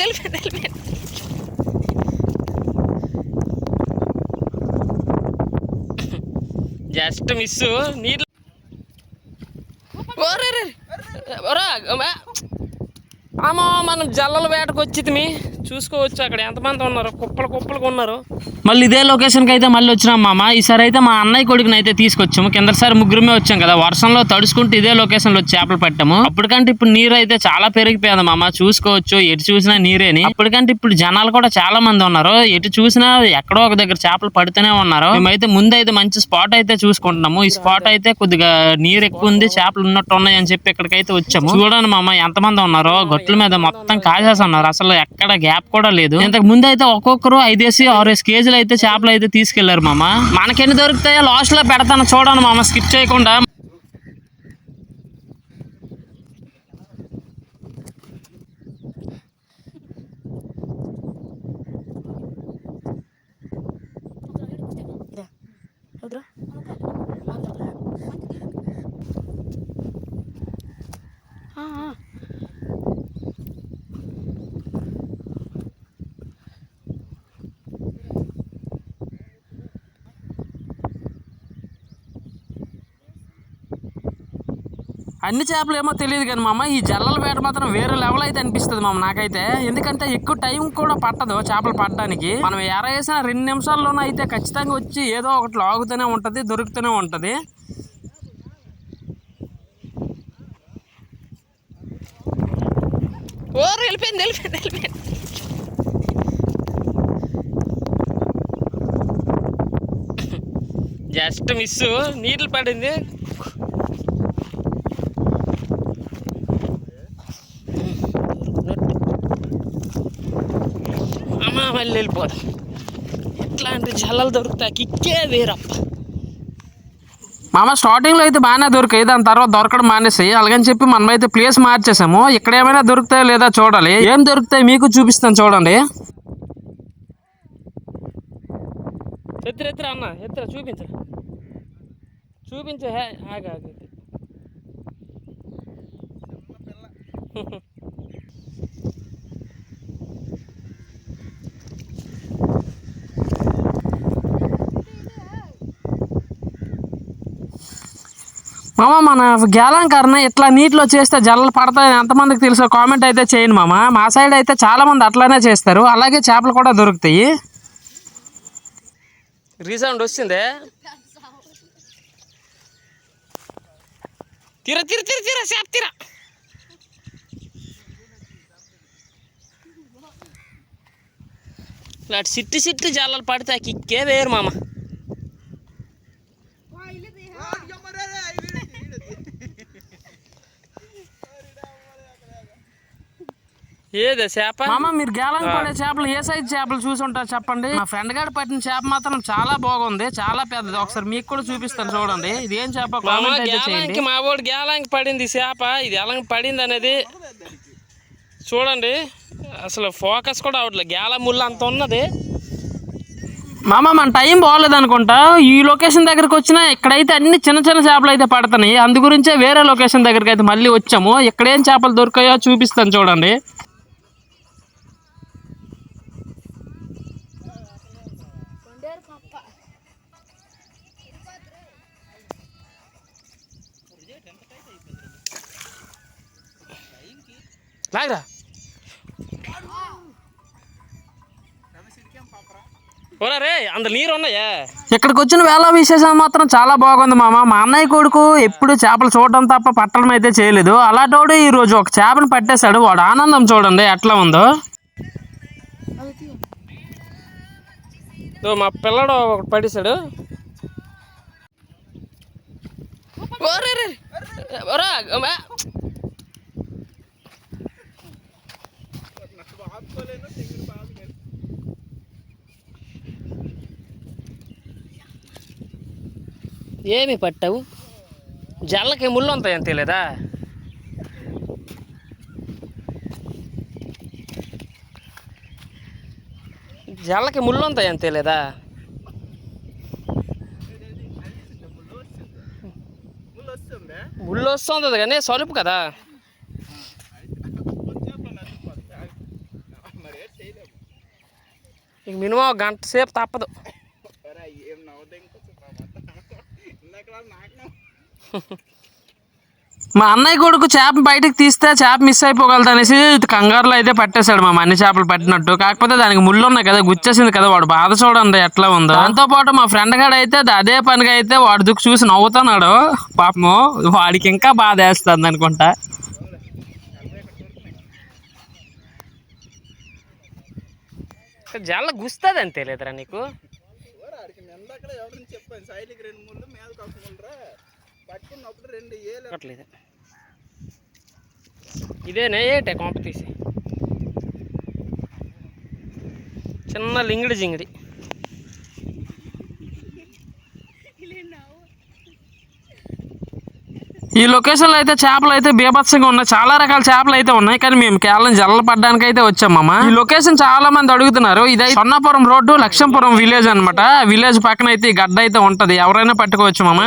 వెళ్ళిపోయింది వెళ్ళిపోయింది వెళ్ళిపోయింది జస్ట్ మిస్ నీళ్ళు ఓరే రే. ఓరా, అమ్మో మనం జల్లల వేటకు వచ్చి చూసుకోవచ్చు అక్కడ ఎంతమంది ఉన్నారు. కుప్పలు కుప్పలుగా ఉన్నారు. మళ్ళీ ఇదే లొకేషన్కి అయితే మళ్ళీ వచ్చినాం మామ. ఈసారి అయితే మా అన్నయ్య కొడుకుని అయితే తీసుకొచ్చాము. కిందసారి ముగ్గురుమే వచ్చాం కదా. వర్షంలో తడుచుకుంటూ ఇదే లొకేషన్లో చేపలు పట్టాము. అప్పటికంటే ఇప్పుడు నీరు అయితే చాలా పెరిగిపోయింది మామ. చూసుకోవచ్చు ఎటు చూసినా నీరేని. అప్పటికంటే ఇప్పుడు జనాలు కూడా చాలా మంది ఉన్నారు. ఎటు చూసినా ఎక్కడో ఒక దగ్గర చేపలు పడుతూనే ఉన్నారు. మేమైతే అయితే మంచి స్పాట్ అయితే చూసుకుంటున్నాము. ఈ స్పాట్ అయితే కొద్దిగా నీరు ఎక్కువ ఉంది చేపలు ఉన్నట్టు ఉన్నాయి అని చెప్పి ఇక్కడికైతే వచ్చాము. చూడండి మామ ఎంతమంది ఉన్నారో. చెట్ల మీద మొత్తం కాసేసి అసలు ఎక్కడ గ్యాప్ కూడా లేదు. ఇంతకు ముందు అయితే ఒక్కొక్కరు ఐదేసి ఆరేసి కేజీలు అయితే చేపలు అయితే తీసుకెళ్ళారు మామ. మనకెన్ని దొరుకుతాయో లాస్ట్లో పెడతాను. చూడండి మామ స్కిప్ చేయకుండా. అన్ని చేపలు ఏమో తెలియదు కానీ మామ ఈ జల్లల వేట మాత్రం వేరే లెవెల్ అయితే అనిపిస్తుంది మామ నాకైతే. ఎందుకంటే ఎక్కువ టైం కూడా పట్టదు చేపలు పట్టడానికి. మనం ఎర వేసిన రెండు నిమిషాల్లోనే అయితే ఖచ్చితంగా వచ్చి ఏదో ఒకటి లాగుతూనే ఉంటది దొరుకుతూనే ఉంటది. ఓరు వెళ్ళిపోయింది వెళ్ళిపోయింది వెళ్ళిపోయింది. జస్ట్ మిస్ నీళ్ళు పడింది అమ్మ మళ్ళీ వెళ్ళిపోదాం ఎట్లాంటి జల్లలు దొరుకుతాయి? కిక్కే వేరప్ప. మామ స్టార్టింగ్లో అయితే బాగానే దొరికాయి. దాని తర్వాత దొరకడం మానేసి అలాగని చెప్పి మనం అయితే ప్లేస్ మార్చేసాము. ఇక్కడ ఏమైనా దొరుకుతాయో లేదా చూడాలి. ఏం దొరుకుతాయి మీకు చూపిస్తాను చూడండి. ఎత్తుర ఎత్తుర అన్న ఎత్తుర చూపించ చూపించే ఆగా. మామ మన గ్యాలంకరణ ఇట్లా నీటిలో చేస్తే జల్లలు పడతాయని ఎంతమందికి తెలుసో? కామెంట్ అయితే చేయండి మామ. మా సైడ్ అయితే చాలా మంది అట్లానే చేస్తారు. అలాగే చేపలు కూడా దొరుకుతాయి. రీసౌండ్ వచ్చిందే? తీర తీర తీర తీర చేప తీర. ఇలాంటి సిట్టి సిట్టి జల్లలు పడితే కిక్కే వేరు మామ. ఏదే చేప? మామ మీరు గేలం పడే చేపలు ఏ సైజ్ చేపలు చూసి ఉంటారు చెప్పండి? మా ఫ్రెండ్ గారు పట్టిన చేప మాత్రం చాలా బాగుంది చాలా పెద్దది. ఒకసారి మీకు కూడా చూపిస్తాను చూడండి. ఇది ఏం చేప? మా వాడు గేలాంకి పడింది చేప. ఇది ఎలా పడింది అనేది చూడండి. అసలు ఫోకస్ కూడా అవట్లేదు గేల ముళ్ళు అంత ఉన్నది. మామ మన టైం బాగోలేదు అనుకుంటా. ఈ లొకేషన్ దగ్గరికి వచ్చినా ఇక్కడైతే అన్ని చిన్న చిన్న చేపలు అయితే పడుతున్నాయి. అందు గురించే వేరే లొకేషన్ దగ్గరికి అయితే మళ్ళీ వచ్చాము. ఇక్కడ ఏం చేపలు దొరికాయో చూపిస్తాను చూడండి. లాగరా రే అంత నీరు ఉన్నాయా ఇక్కడికి వచ్చిన వేళ విశేషం మాత్రం చాలా బాగుంది మామ మా అన్నయ్య కొడుకు ఎప్పుడు చేపలు చూడడం తప్ప పట్టడం అయితే చేయలేదు అలాంటోడు ఈ రోజు ఒక చేపను పట్టేశాడు వాడు ఆనందం చూడండి ఎట్లా ఉందో మా పిల్లడు ఒకటి పడేశాడు ఓరే రే. ఓరా, అమ్మా. ఏమి పట్టావు. జల్లకి ముళ్ళు ఉంటాయని తెలియదా జల్లకి ముళ్ళు ఉంటాయని తెలియదా ముళ్ళు వస్తుంది కానీ సలుపు కదా. ఇక మినిమం ఒక గంట సేపు తప్పదు ఏం నవ్వుతా ఇంకొక ఇందాక నాకు మా అన్నయ్య కొడుకు చేప బయటకు తీస్తే చేప మిస్ అయిపోగలదు అనేసి కంగారులో అయితే పట్టేశాడు మా అన్ని చేపలు పట్టినట్టు. కాకపోతే దానికి ముళ్ళు ఉన్నాయి కదా గుచ్చేసింది కదా వాడు బాధ చూడండి ఎట్లా ఉందో. దాంతో పాటు మా ఫ్రెండ్ గాడు అయితే అదే పనిగా అయితే వాడు దుక్కు చూసి నవ్వుతున్నాడు. పాపము వాడికి ఇంకా బాధ వేస్తుంది అనుకుంటా. జల్ల గుస్తుంది అని తెలియదురా నీకు? ఆడికి ఎవరిని చెప్పాను సైడ్కి రెండు ముళ్ళు మీదకి ఒక ముళ్ళరా పట్టుకున్నప్పుడు రెండు ఏళ్ళు అట్లేదు ఇదేనే? ఏటే కొంప తీసి చిన్న లింగిడి జింగిడి. ఈ లొకేషన్లో అయితే చేపలు అయితే బీభత్సంగా ఉన్నాయి. చాలా రకాల చేపలు అయితే ఉన్నాయి. కానీ మేము కేవలం జల్ల పడ్డానికి అయితే వచ్చామమ్మ ఈ లొకేషన్ చాలా మంది అడుగుతున్నారు. ఇది సొన్నపురం రోడ్డు లక్ష్మపురం విలేజ్ అనమాట విలేజ్ పక్కన అయితే గడ్డ అయితే ఉంటది. ఎవరైనా పట్టుకోవచ్చు మామ.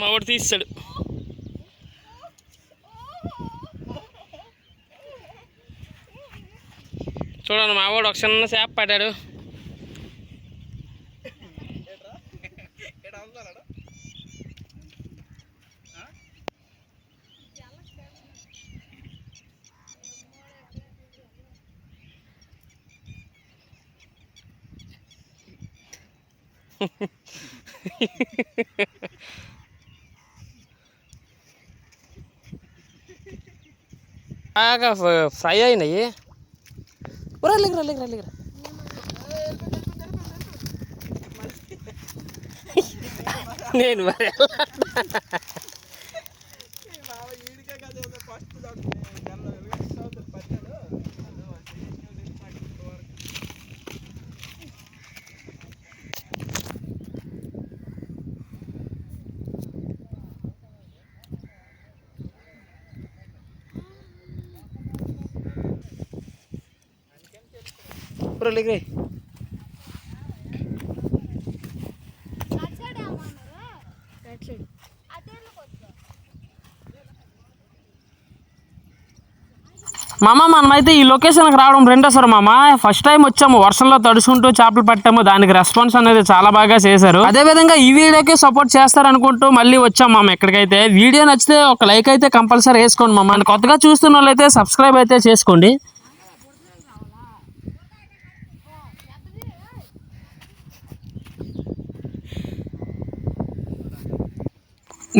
మా వాడు తీస్తాడు. చూడండి మా వాడు ఒక చిన్న చేప పడ్డాడు బాగా ఫ్రై అయినాయి. రా లేకరా లేకరా లేకరా నేను మరి బావ ఈడికే కదా ఏదో ఫస్ట్ గల్ల అవుతుంది పట్టాడు రా. లేకరే మామ మనమైతే ఈ లొకేషన్కి రావడం రెండోసారి మామ. ఫస్ట్ టైం వచ్చాము వర్షంలో తడుచుకుంటూ చేపలు పట్టాము. దానికి రెస్పాన్స్ అనేది చాలా బాగా చేశారు. అదే విధంగా ఈ వీడియోకి సపోర్ట్ చేస్తారనుకుంటూ మళ్ళీ వచ్చాం మామ ఎక్కడికైతే వీడియో నచ్చితే ఒక లైక్ అయితే కంపల్సరీ వేసుకోండి మామ. కొత్తగా చూస్తున్న వాళ్ళైతే సబ్స్క్రైబ్ అయితే చేసుకోండి.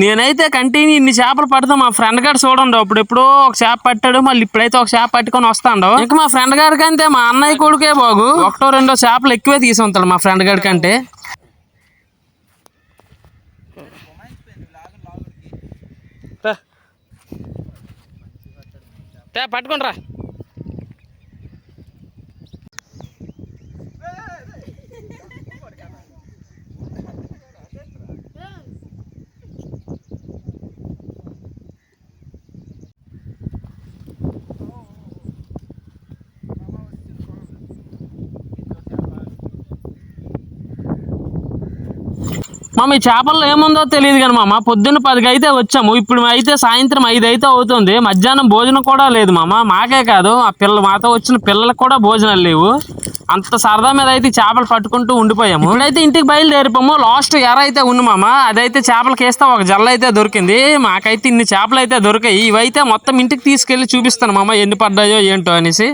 నేనైతే కంటిన్యూ ఇన్ని చేపలు పడతాం మా ఫ్రెండ్ గారు చూడండి. అప్పుడు ఎప్పుడో ఒక చేప పట్టాడు మళ్ళీ ఇప్పుడైతే ఒక చేప పట్టుకొని వస్తాడు. ఇంకా మా ఫ్రెండ్ గారి కంటే మా అన్నయ్య కొడుకే బాగు. ఒకటో రెండో చేపలు ఎక్కువే తీసి ఉంటాడు మా ఫ్రెండ్ గారి కంటే. పట్టుకొని రా మామ ఈ చేపల్లో ఏముందో తెలియదు కానీ మామ పొద్దున్న పదికి అయితే వచ్చాము. ఇప్పుడు అయితే సాయంత్రం ఐదు అయితే అవుతుంది. మధ్యాహ్నం భోజనం కూడా లేదు మామ. మాకే కాదు ఆ పిల్ల మాతో వచ్చిన పిల్లలకు కూడా భోజనాలు లేవు. అంత సరదా మీద అయితే చేపలు పట్టుకుంటూ ఉండిపోయాము. ఇప్పుడైతే ఇంటికి బయలుదేరిపోము. లాస్ట్ ఎర అయితే ఉంది మామ. అదైతే చేపలకి వేస్తే. ఒక జల్ల అయితే దొరికింది. మాకైతే ఇన్ని చేపలు అయితే దొరికాయి. ఇవైతే మొత్తం ఇంటికి తీసుకెళ్ళి చూపిస్తాను మామ ఎన్ని పడ్డాయో ఏంటో అనేసి.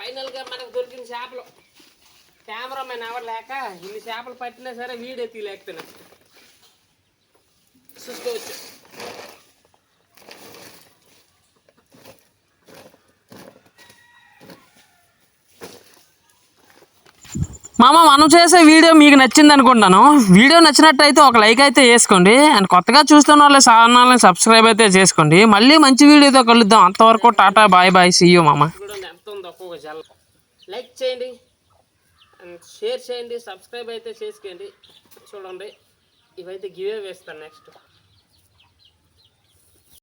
ఫైనల్గా మనకు కెమెరామెన్ ఎవరు లేక ఇన్ని చేపలు పట్టినా సరే వీడియో తీయలేకపోయినా. చూసుకోవచ్చు మామ మనం చేసే వీడియో మీకు నచ్చింది అనుకుంటాను వీడియో నచ్చినట్టయితే ఒక లైక్ అయితే వేసుకోండి. అండ్ కొత్తగా చూస్తున్న వాళ్ళు ఛానల్ని సబ్స్క్రైబ్ అయితే చేసుకోండి. మళ్ళీ మంచి వీడియోతో కలుద్దాం. అంతవరకు tata bye bye see you మామ. లైక్ చేయండి. షేర్ చేయండి సబ్స్క్రైబ్ అయితే చేసుకోండి చూడండి ఇవైతే గివే వేస్తాను నెక్స్ట్